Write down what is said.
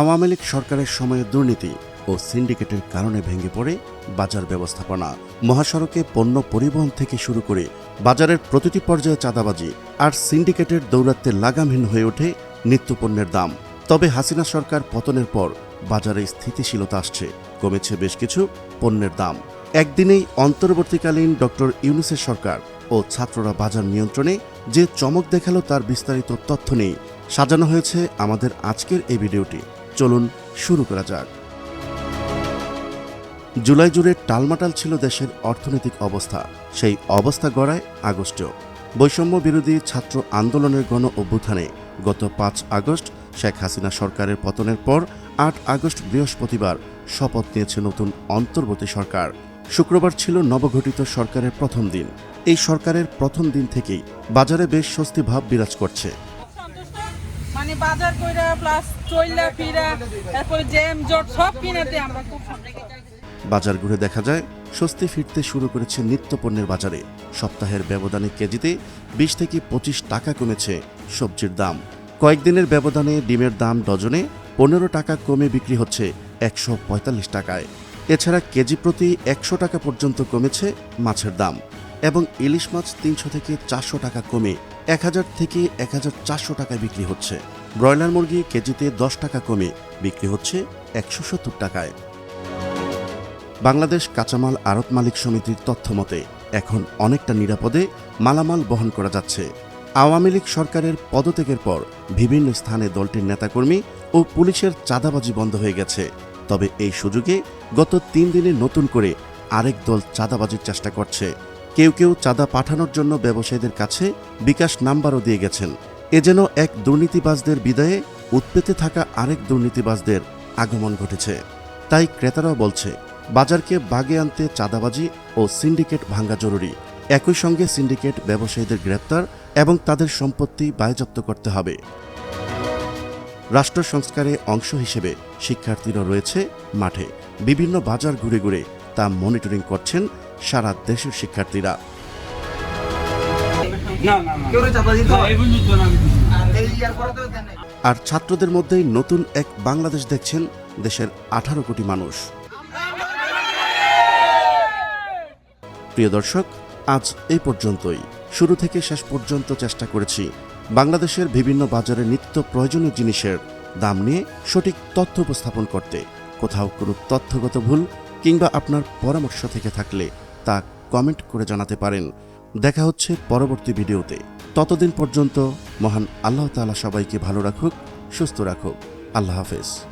আওয়ামী লীগ সরকারের সময়ে দুর্নীতি ও সিন্ডিকেটের কারণে ভেঙে পড়ে বাজার ব্যবস্থাপনা। মহাসড়কে পণ্য পরিবহন থেকে শুরু করে বাজারের প্রতিটি পর্যায়ে চাঁদাবাজি আর সিন্ডিকেটের দৌরাত্বে লাগামহীন হয়ে ওঠে নিত্যপণ্যের দাম। তবে হাসিনা সরকার পতনের পর বাজারে স্থিতিশীলতা আসছে, কমেছে বেশ কিছু পণ্যের দাম। একদিনেই অন্তর্বর্তীকালীন ডক্টর ইউনুসের সরকার ও ছাত্ররা বাজার নিয়ন্ত্রণে যে চমক দেখাল তার বিস্তারিত তথ্য নেই। সাজানো হয়েছে আমাদের আজকের এই ভিডিওটি। চলুন শুরু করা যাক। জুলাই জুড়ে টালমাটাল ছিল দেশের অর্থনৈতিক অবস্থা। সেই অবস্থা গড়ায় আগস্টেও বৈষম্য বিরোধী ছাত্র আন্দোলনের গণ অভ্যুত্থানে গত পাঁচ আগস্ট শেখ হাসিনা সরকারের পতনের পর আট আগস্ট বৃহস্পতিবার শপথ নিয়েছে নতুন অন্তর্বর্তী সরকার। শুক্রবার ছিল নবগঠিত সরকারের প্রথম দিন। এই সরকারের প্রথম দিন থেকেই বাজারে বেশ স্বস্তি ভাব বিরাজ করছে। মানে বাজার কইরা প্লাস চইলা ফিরা, তারপরে জ্যাম, জট, সব কিনাতে আমরা খুব বাজার ঘুরে দেখা যায়, স্বস্তি ফিরতে শুরু করেছে নিত্যপণ্যের বাজারে। সপ্তাহের ব্যবধানে কেজিতে বিশ থেকে পঁচিশ টাকা কমেছে সবজির দাম। কয়েকদিনের ব্যবধানে ডিমের দাম ডজনে পনেরো টাকা কমে বিক্রি হচ্ছে একশো পঁয়তাল্লিশ টাকায়। এছাড়া কেজি প্রতি একশো টাকা পর্যন্ত কমেছে মাছের দাম। এবং ইলিশ মাছ তিনশো থেকে চারশো টাকা কমে এক হাজার থেকে এক হাজার চারশো টাকায় বিক্রি হচ্ছে। ব্রয়লার মুরগি কেজিতে দশ টাকা কমে বিক্রি হচ্ছে একশো সত্তর টাকায়। বাংলাদেশ কাঁচামাল আড়ত মালিক সমিতির তথ্য মতে, এখন অনেকটা নিরাপদে মালামাল বহন করা যাচ্ছে। আওয়ামী লীগ সরকারের পদত্যাগের পর বিভিন্ন স্থানে দলটির নেতাকর্মী ও পুলিশের চাঁদাবাজি বন্ধ হয়ে গেছে। তবে এই সুযোগে গত তিন দিনে নতুন করে আরেক দল চাঁদাবাজির চেষ্টা করছে। কেউ কেউ চাঁদা পাঠানোর জন্য ব্যবসায়ীদের কাছে বিকাশ নাম্বারও দিয়ে গেছেন। এ যেন এক দুর্নীতিবাজদের বিদায়ে উৎপেতে থাকা আরেক দুর্নীতিবাজদের আগমন ঘটেছে। তাই ক্রেতারাও বলছে, বাজারকে বাগে আনতে চাঁদাবাজি ও সিন্ডিকেট ভাঙ্গা জরুরি। একই সঙ্গে সিন্ডিকেট ব্যবসায়ীদের গ্রেপ্তার এবং তাদের সম্পত্তি বায়জপ্ত করতে হবে। রাষ্ট্র সংস্কারে অংশ হিসেবে শিক্ষার্থীরা রয়েছে মাঠে। বিভিন্ন বাজার ঘুরে ঘুরে তা মনিটরিং করছেন সারা দেশের শিক্ষার্থীরা। আর ছাত্রদের মধ্যেই নতুন এক বাংলাদেশ দেখছেন দেশের আঠারো কোটি মানুষ। প্রিয় দর্শক আজ এই পর্যন্তই। শুরু থেকে শেষ পর্যন্ত চেষ্টা করেছি। বাংলাদেশের বিভিন্ন বাজারে নিত্য প্রয়োজনীয় জিনিসের দাম নিয়ে সঠিক তথ্য উপস্থাপন করতে। কোথাও কোনো তথ্যগত ভুল কিংবা আপনার পরামর্শ থেকে থাকলে তা কমেন্ট করে জানাতে পারেন। দেখা হচ্ছে পরবর্তী ভিডিওতে। ততদিন পর্যন্ত মহান আল্লাহ তালা সবাইকে ভালো রাখুক, সুস্থ রাখুক। আল্লাহ হাফেজ।